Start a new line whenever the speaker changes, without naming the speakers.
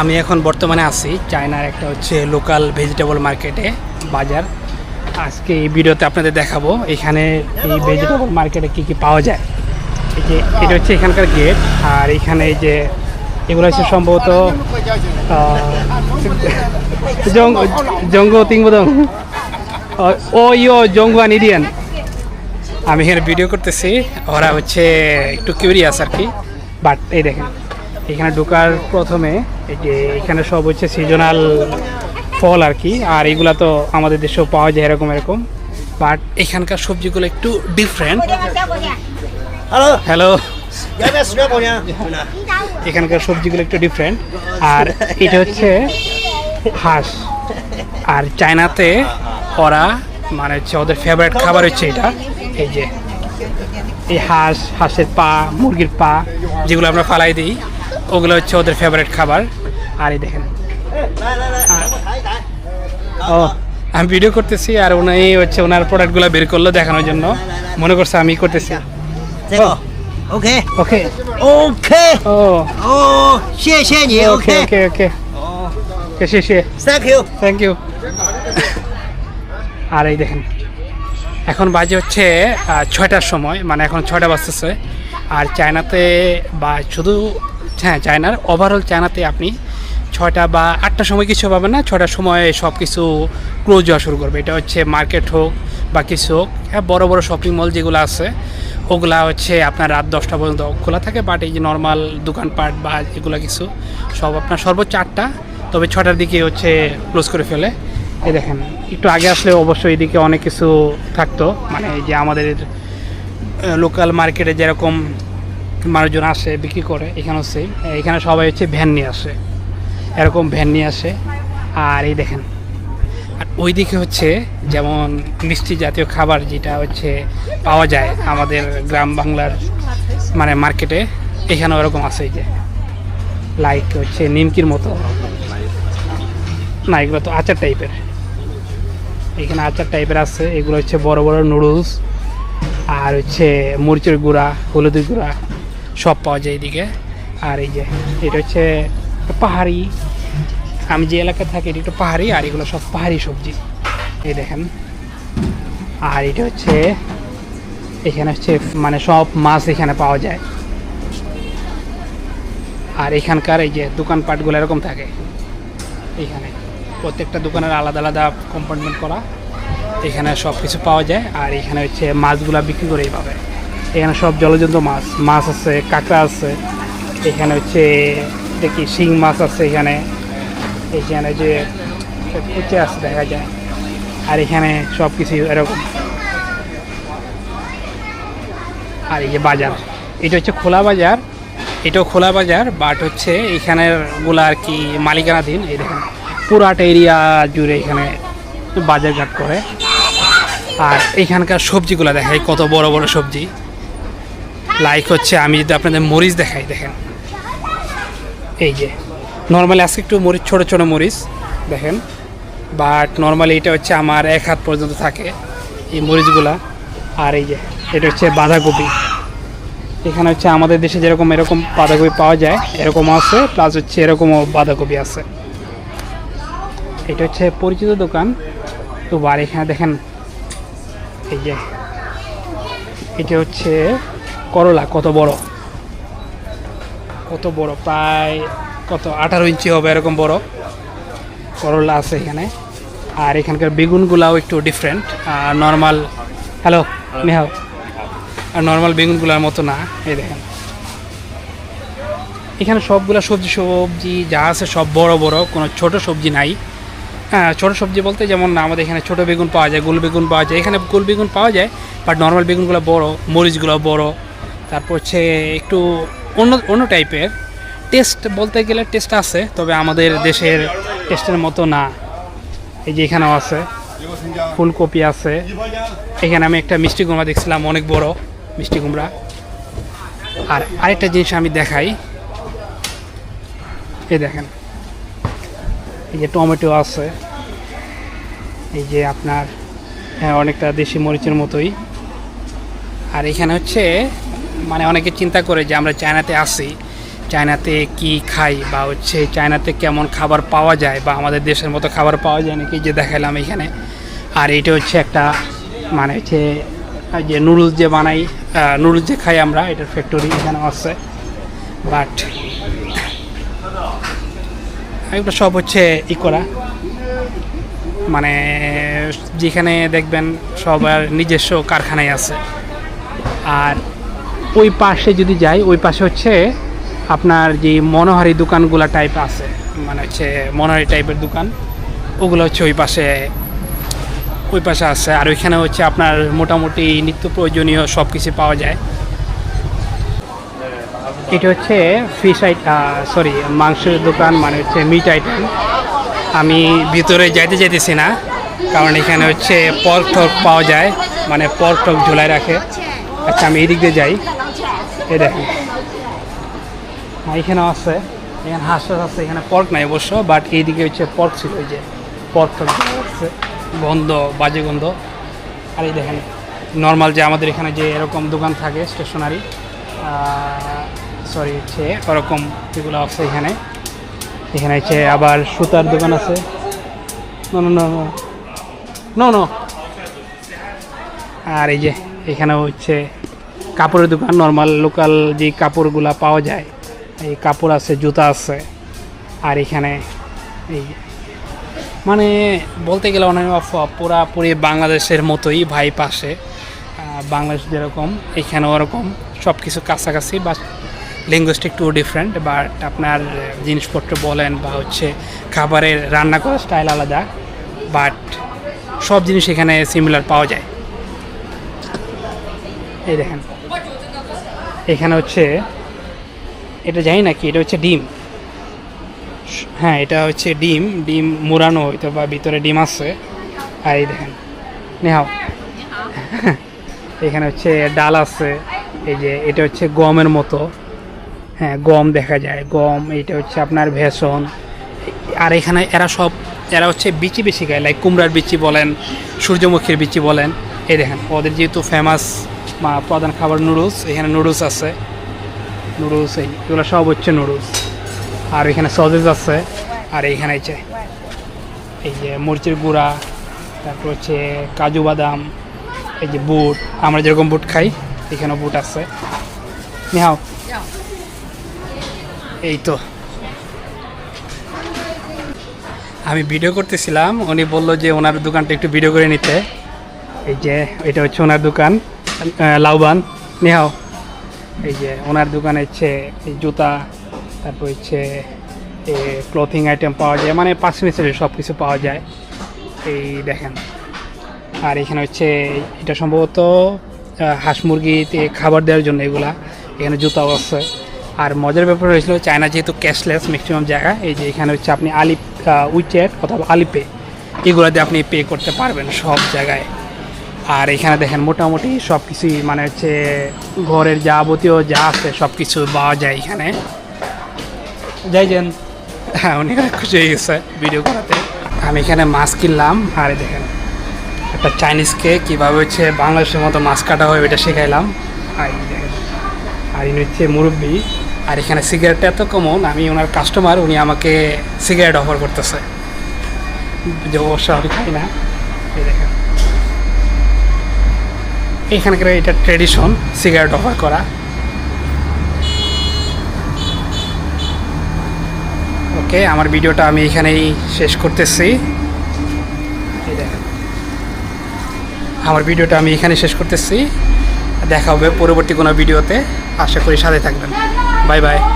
আমি এখন বর্তমানে আছি চায়নার একটা হচ্ছে লোকাল ভেজিটেবল মার্কেটে বাজার। আজকে এই ভিডিওতে আপনাদের দেখাবো এখানে এই ভেজিটেবল মার্কেটে কি কি পাওয়া যায়। এই যে, এটা হচ্ছে এখানকার গেট আর এখানে এই যে, এগুলো হচ্ছে সম্ভবত জঙ্গ তিংবদং ও ইয়ো, জঙ্গুয়ান ইডিয়ান আমি এখানে ভিডিও করতেছি, ওরা হচ্ছে একটু কিউরিয়াস আর কি। বাট এই দেখেন এখানে ঢোকার প্রথমে এখানে সব হচ্ছে সিজনাল ফল আর কি আর এগুলা তো আমাদের দেশেও পাওয়া যায় এরকম এরকম। বাট এখানকার সবজিগুলো একটু ডিফারেন্ট হ্যালো
হ্যালো
এখানকার সবজিগুলো একটু ডিফারেন্ট আর এটা হচ্ছে হাঁস। আর চায়নাতে ওরা মানে হচ্ছে ওদের ফেভারিট খাবার হচ্ছে এটা। এই যে এই হাঁস হাঁসের পা মুরগির পা যেগুলো আমরা ফালাই দিই। ওগুলো হচ্ছে ওদের ফেভারিট খাবার। আর এই দেখেন। ও আমি ভিডিও করতেছি আর উনি হচ্ছে ওনার প্রোডাক্টগুলো বের করল দেখানোর জন্য। মনে করছে আমি করতেছি।
ওকে
ওকে
ওকে
ও।
ও শে শে নি
ওকে ওকে ওকে ওকে শে শে
থ্যাংক ইউ
থ্যাংক ইউ আর এই দেখেন এখন বাজে হচ্ছে ছয়টার সময় মানে এখন ছয়টা বাজতেছে। আর চায়নাতে বা শুধু হ্যাঁ চায়নার ওভারঅল চায়নাতে আপনি ছয়টা বা আটটার সময় কিছু পাবেন না, ছয়টার সময় সব কিছু ক্লোজ হওয়া শুরু করবে। এটা হচ্ছে মার্কেট হোক বা কিছু হোক হ্যাঁ বড়ো বড়ো শপিং মল যেগুলো আছে, ওগুলা হচ্ছে আপনার রাত দশটা পর্যন্ত খোলা থাকে বাট এই যে নর্মাল দোকানপাট বা যেগুলো কিছু, সব আপনার সর্বোচ্চ আটটা, তবে ছটার দিকে হচ্ছে ক্লোজ করে ফেলে। এই দেখেন, একটু আগে আসলে অবশ্যই এদিকে অনেক কিছু থাকতো মানে এই যে আমাদের লোকাল মার্কেটে যেরকম মানুষজন আসে, বিক্রি করে, এখানেও হচ্ছে এখানে সবাই হচ্ছে ভ্যান নিয়ে আসে। এরকম ভ্যান নিয়ে আসে। আর এই দেখেন। আর ওইদিকে হচ্ছে যেমন মিষ্টি জাতীয় খাবার যেটা হচ্ছে পাওয়া যায় আমাদের গ্রাম বাংলার মানে মার্কেটে এখানেও এরকম এই যে। লাইক হচ্ছে নিমকির মতো। না, এগুলো তো আচার টাইপের এখানে আচার টাইপের আছে। এগুলো হচ্ছে বড় বড় নুডলস আর হচ্ছে মরিচের গুঁড়া, হলুদের গুঁড়া। সব পাওয়া যায় এদিকে। আর এই যে, এটা হচ্ছে পাহাড়ি। আমি যে এলাকায় থাকি, এটা একটু পাহাড়ি, আর এগুলো সব পাহাড়ি সবজি। এই দেখেন। আর এটা হচ্ছে, এখানে হচ্ছে মানে সব মাছ এখানে পাওয়া যায়। আর এখানকার এই যে দোকানপাটগুলো এরকম থাকে। এখানে প্রত্যেকটা দোকানের আলাদা আলাদা কম্পার্টমেন্ট করা। এখানে সব কিছু পাওয়া যায়, আর এখানে হচ্ছে মাছগুলা বিক্রি করে এইভাবে এখানে সব জলজন্ত মাছ মাছ আছে, কাঁকড়া আছে, এখানে হচ্ছে দেখি শিং মাছ আছে এখানে এখানে যে কুচে আছে দেখা যায়, আর এখানে সব কিছু এরকম। আর এই যে বাজার, এটা হচ্ছে খোলা বাজার, এটাও খোলা বাজার বাট হচ্ছে এখানেরগুলা আর কি মালিকানাধীন এই দেখেন, পুরাটা এরিয়া জুড়ে এখানে বাজারঘাট করে। আর এখানকার সবজিগুলো দেখাই, কত বড় বড় সবজি। লাইক হচ্ছে, আমি যদি আপনাদের মরিচ দেখাই, দেখেন। এই যে নর্মালি আজকে একটু মরিচ, ছোটো ছোটো মরিচ, দেখেন। বাট নর্মালি এটা হচ্ছে আমার এক হাত পর্যন্ত থাকে এই মরিচগুলা। আর এই যে, এটা হচ্ছে বাঁধাকপি। এখানে হচ্ছে আমাদের দেশে যেরকম এরকম বাঁধাকপি পাওয়া যায় এরকম আছে প্লাস হচ্ছে এরকমও বাঁধাকপি আছে। এটা হচ্ছে পরিচিত দোকান। তো আর এখানে দেখেন, এই যে, এটা হচ্ছে করলা কত বড়? কত বড়? প্রায় কত? আঠারো ইঞ্চি হবে এরকম বড়। করলা আছে এখানে। আর এখানকার বেগুনগুলাও একটু ডিফারেন্ট আর নর্মাল হ্যালো নেহাল আর নর্মাল বেগুনগুলোর মতো না এই দেখেন। এখানে সবগুলো সবজি সবজি যা আছে সব বড় বড়। কোনো ছোট সবজি নাই। হ্যাঁ ছোটো সবজি বলতে যেমন আমাদের এখানে ছোটো বেগুন পাওয়া যায় গোল বেগুন পাওয়া যায়। এখানে গোল বেগুন পাওয়া যায় বাট নর্মাল বেগুনগুলো বড় মরিচগুলো বড়। তারপর হচ্ছে একটু অন্য অন্য টাইপের টেস্ট বলতে গেলে টেস্ট আছে, তবে আমাদের দেশের টেস্টের মতো না। এই যে এখানেও আছে, ফুলকপি আছে। এখানে আমি একটা মিষ্টি কুমড়া দেখছিলাম, অনেক বড় মিষ্টি কুমড়া। আর আরেকটা জিনিস আমি দেখাই। এই দেখেন, এই যে টমেটো আছে। এই যে আপনার হ্যাঁ অনেকটা দেশি মরিচের মতোই। আর এখানে হচ্ছে মানে অনেকে চিন্তা করে যে আমরা চায়নাতে আসি, চায়নাতে কি খাই বা হচ্ছে চায়নাতে কেমন খাবার পাওয়া যায় বা আমাদের দেশের মতো খাবার পাওয়া যায় নাকি? যে দেখালাম এখানে। আর এটা হচ্ছে একটা মানে হচ্ছে যে নুডলস যে বানাই নুডলস যে খাই আমরা, এটার ফ্যাক্টরি এখানে আছে। বাট এগুলো সব হচ্ছে ই করা। মানে যেখানে দেখবেন সবার নিজস্ব কারখানায় আছে। আর ওই পাশে যদি যাই, ওই পাশে হচ্ছে আপনার যে মনোহারি দোকানগুলা টাইপ আছে মানে হচ্ছে মনোহারি টাইপের দোকান, ওগুলো হচ্ছে ওই পাশে ওই পাশে আছে। আর ওইখানে হচ্ছে আপনার মোটামুটি নিত্য প্রয়োজনীয় সব কিছু পাওয়া যায়। এটা হচ্ছে ফিশ আইটেম সরি মাংসের দোকান মানে হচ্ছে মিট আইটেম আমি ভিতরে যাইতে যাইতেছি না, কারণ এখানে হচ্ছে পর্ক টক পাওয়া যায় মানে পর্ক টক ঝোলায় রাখে। আচ্ছা আমি এদিক দিয়ে যাই। এই দেখেন। হ্যাঁ, এখানেও আছে। এখানে হাঁস আছে এখানে পর্ক নাই অবশ্য বাট এইদিকে হচ্ছে পর্ক ছিল ওই যে পর্ক আছে গন্ধ বাজে গন্ধ। আর এই দেখেন নর্মাল যে আমাদের এখানে যে এরকম দোকান থাকে স্টেশনারি সরি হচ্ছে ওরকম এগুলো আছে এখানে। এখানে হচ্ছে আবার সুতার দোকান আছে। নো নো নো নো আর এই যে এখানে হচ্ছে কাপড়ের দোকান নর্মাল লোকাল যে কাপড়গুলা পাওয়া যায়, এই কাপড় আছে, জুতা আছে, আর এখানে এই মানে বলতে গেলে অনেক পুরাপুরি বাংলাদেশের মতোই ভাই পাশে বাংলাদেশ যেরকম এখানে ওরকম সব কিছু কাছাকাছি বা ল্যাঙ্গুয়েজটা একটু ডিফারেন্ট বাট আপনার জিনিসপত্র বলেন বা হচ্ছে খাবারের রান্না করার স্টাইল আলাদা বাট সব জিনিস এখানে সিমিলার পাওয়া যায়। এই দেখেন। এখানে হচ্ছে, এটা জানি না কি, এটা হচ্ছে ডিম। হ্যাঁ এটা হচ্ছে ডিম ডিম মোড়ানো হয়তো বা ভিতরে ডিম আছে। আর এই দেখেন, নেহাও। এখানে হচ্ছে ডাল আছে, এই যে এটা হচ্ছে গমের মতো। হ্যাঁ গম দেখা যায়, গম, এইটা হচ্ছে আপনার ভেষণ। আর এখানে এরা সব, এরা হচ্ছে বিচি বেশি খায় লাইক কুমড়ার বিচি বলেন, সূর্যমুখীর বিচি বলেন। এই দেখেন, ওদের যেহেতু ফেমাস প্রধান খাবার নুডলস, এখানে নুডলস আছে। নুডলস এই, এগুলো সব হচ্ছে নুডলস। আর এখানে সসেজ আছে, আর এইখানে হচ্ছে এই যে মরিচের গুঁড়া, তারপর হচ্ছে কাজু বাদাম, এই যে বুট, আমরা যেরকম বুট খাই, এখানেও বুট আছে। নেহাও। এই তো। আমি ভিডিও করতেছিলাম, উনি বলল যে ওনার দোকানটা একটু ভিডিও করে নিতে। এই যে, এটা হচ্ছে ওনার দোকান। লাউবান নেহাও, এই যে ওনার দোকানে হচ্ছে এই জুতা, তারপর হচ্ছে ক্লথিং আইটেম পাওয়া যায় মানে পাঁচ মিনিটের সব কিছু পাওয়া যায়। এই দেখেন, আর এখানে হচ্ছে এটা সম্ভবত হাঁস মুরগিতে খাবার দেওয়ার জন্য এগুলা, এখানে জুতাও আছে। আর মজার ব্যাপার হয়েছিল, চায়না যেহেতু ক্যাশলেস ম্যাক্সিমাম জায়গা, এই যে এখানে হচ্ছে আপনি আলিপ উইচেট অথবা আলিপে এগুলো দিয়ে আপনি পে করতে পারবেন সব জায়গায়। আর এখানে দেখেন মোটামুটি সব কিছুই মানে হচ্ছে ঘরের যাবতীয় যা আছে সব কিছু পাওয়া যায় এখানে। যাই যান। হ্যাঁ উনি অনেক খুশি হয়ে গেছে ভিডিও করাতে। আমি এখানে মাছ কিনলাম, আর দেখেন, একটা চাইনিজকে কীভাবে হচ্ছে বাংলাদেশের মতো মাছ কাটা হয় ওইটা শেখাইলাম। আর দেখেন, আর ইনি হচ্ছে মুরব্বী, আর এখানে সিগারেটটা এত কমন আমি ওনার কাস্টমার উনি আমাকে সিগারেট অফার করতেছে। যে অবশ্য আমি খাই না? এই দেখেন। এখানকার এটা ট্রেডিশন সিগারেট অফার করা। ওকে আমার ভিডিওটা আমি এখানেই শেষ করতেছি। আমার ভিডিওটা আমি এখানে শেষ করতেছি। দেখা হবে পরবর্তী কোনো ভিডিওতে। আশা করি সাথে থাকবেন। Bye bye